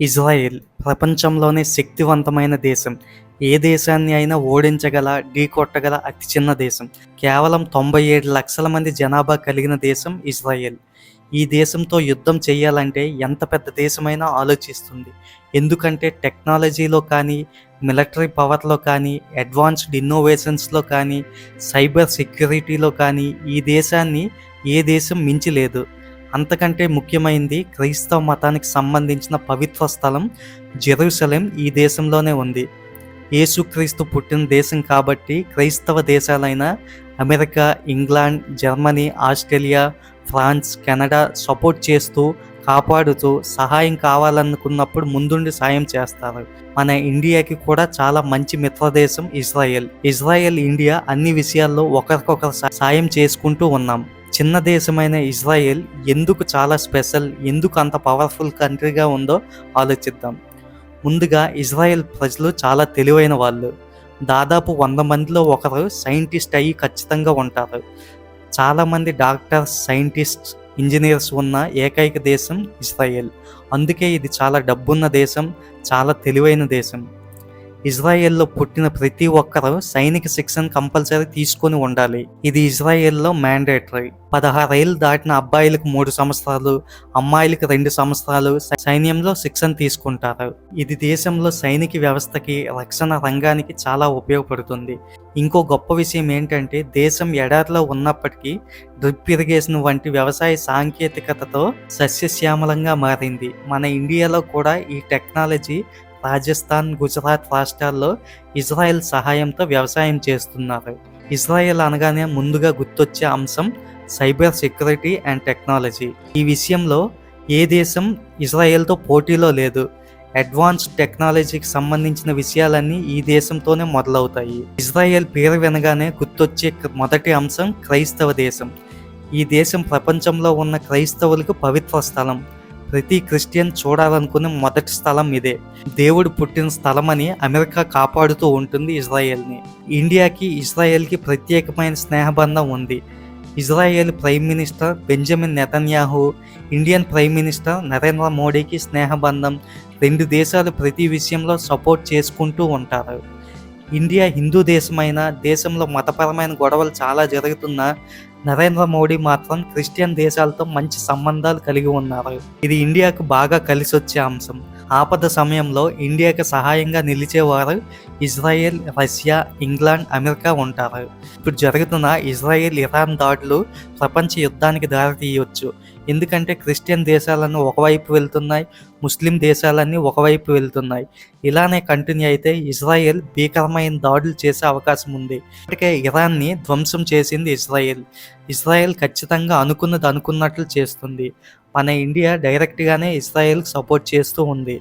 Israel ప్రపంచంలోనే శక్తివంతమైన దేశం. ఏ దేశాన్ని అయినా ఓడించగల ఢీకొట్టగల అతి చిన్న దేశం. కేవలం తొంభై ఏడు లక్షల మంది జనాభా కలిగిన దేశం ఇజ్రాయెల్. ఈ దేశంతో యుద్ధం చేయాలంటే ఎంత పెద్ద దేశమైనా ఆలోచిస్తుంది. ఎందుకంటే టెక్నాలజీలో కానీ మిలిటరీ పవర్లో కానీ అడ్వాన్స్డ్ ఇన్నోవేషన్స్లో కానీ సైబర్ సెక్యూరిటీలో కానీ ఈ దేశాన్ని ఏ దేశం మించి లేదు అంతకంటే ముఖ్యమైంది క్రైస్తవ మతానికి సంబంధించిన పవిత్ర స్థలం జెరూసలేం ఈ దేశంలోనే ఉంది. యేసుక్రీస్తు పుట్టిన దేశం కాబట్టి క్రైస్తవ దేశాలైన America England Germany Australia France Canada support చేస్తూ కాపాడుతూ సహాయం కావాలనుకున్నప్పుడు ముందుండి సాయం చేస్తారు. మన ఇండియాకి కూడా చాలా మంచి మిత్రదేశం ఇజ్రాయెల్. ఇజ్రాయెల్ ఇండియా అన్ని విషయాల్లో ఒకరికొకరు సాయం చేసుకుంటూ ఉన్నాం. చిన్న దేశమైన ఇజ్రాయెల్ ఎందుకు చాలా స్పెషల్ ఎందుకు అంత పవర్ఫుల్ కంట్రీగా ఉందో ఆలోచిద్దాం. ముందుగా ఇజ్రాయెల్ ప్రజలు చాలా తెలివైన వాళ్ళు. దాదాపు వంద మందిలో ఒకరు సైంటిస్ట్ అయ్యి ఖచ్చితంగా ఉంటారు. చాలామంది డాక్టర్స్ సైంటిస్ట్స్ ఇంజనీర్స్ ఉన్న ఏకైక దేశం ఇజ్రాయెల్. అందుకే ఇది చాలా డబ్బున్న దేశం చాలా తెలివైన దేశం. ఇజ్రాయెల్లో పుట్టిన ప్రతి ఒక్కరూ సైనిక శిక్షణ కంపల్సరీ తీసుకొని ఉండాలి. ఇది ఇజ్రాయెల్లో మ్యాండేటరీ పదహారేళ్ళు దాటిన అబ్బాయిలకు మూడు సంవత్సరాలు అమ్మాయిలకు రెండు సంవత్సరాలు సైన్యంలో శిక్షణ తీసుకుంటారు. ఇది దేశంలో సైనిక వ్యవస్థకి రక్షణ రంగానికి చాలా ఉపయోగపడుతుంది. ఇంకో గొప్ప విషయం ఏంటంటే దేశం ఎడారిలో ఉన్నప్పటికీ డ్రిప్ ఇరిగేషన్ వంటి వ్యవసాయ సాంకేతికతతో సస్యశ్యామలంగా మారింది. మన ఇండియాలో కూడా ఈ టెక్నాలజీ రాజస్థాన్ గుజరాత్ రాష్ట్రాల్లో ఇజ్రాయెల్ సహాయంతో వ్యవసాయం చేస్తున్నారు. ఇజ్రాయెల్ అనగానే ముందుగా గుర్తొచ్చే అంశం సైబర్ సెక్యూరిటీ అండ్ టెక్నాలజీ. ఈ విషయంలో ఏ దేశం ఇజ్రాయెల్తో పోటీలో లేదు. అడ్వాన్స్డ్ టెక్నాలజీకి సంబంధించిన విషయాలన్నీ ఈ దేశంతోనే మొదలవుతాయి. ఇజ్రాయెల్ పేరు వినగానే గుర్తొచ్చే మొదటి అంశం క్రైస్తవ దేశం. ఈ దేశం ప్రపంచంలో ఉన్న క్రైస్తవులకు పవిత్ర స్థలం. ప్రతి క్రిస్టియన్ చూడాలనుకునే మొదటి స్థలం ఇదే. దేవుడు పుట్టిన స్థలం అని అమెరికా కాపాడుతూ ఉంటుంది ఇజ్రాయెల్ని. ఇండియాకి ఇజ్రాయెల్కి ప్రత్యేకమైన స్నేహబంధం ఉంది. Israel prime minister Benjamin Netanyahu Indian prime minister Narendra మోడీకి స్నేహబంధం రెండు దేశాలు ప్రతి విషయంలో సపోర్ట్ చేసుకుంటూ ఉంటారు. ఇండియా హిందూ దేశమైన దేశంలో మతపరమైన గొడవలు చాలా జరుగుతున్నా నరేంద్ర మోడీ మాత్రం క్రిస్టియన్ దేశాలతో మంచి సంబంధాలు కలిగి ఉన్నారు. ఇది ఇండియాకు బాగా కలిసొచ్చే అంశం. ఆపద సమయంలో ఇండియాకు సహాయంగా నిలిచేవారు ఇజ్రాయెల్ రష్యా ఇంగ్లాండ్ అమెరికా ఉంటారు. ఇప్పుడు జరుగుతున్న ఇజ్రాయెల్ ఇరాన్ దాడులు ప్రపంచ యుద్ధానికి దారితీయవచ్చు ఎందుకంటే క్రిస్టియన్ దేశాలను ఒకవైపు వెళ్తున్నాయి ముస్లిం దేశాలన్నీ ఒకవైపు వెళ్తున్నాయి. ఇలానే కంటిన్యూ అయితే ఇజ్రాయెల్ భీకరమైన దాడులు చేసే అవకాశం ఉంది. ఇప్పటికే ఇరాన్ని ధ్వంసం చేసింది ఇజ్రాయెల్. ఇస్రాయెల్ ఖచ్చితంగా అనుకున్నది అనుకున్నట్లు చేస్తుంది. మన ఇండియా డైరెక్ట్గానే ఇస్రాయెల్కి సపోర్ట్ చేస్తూ ఉంది.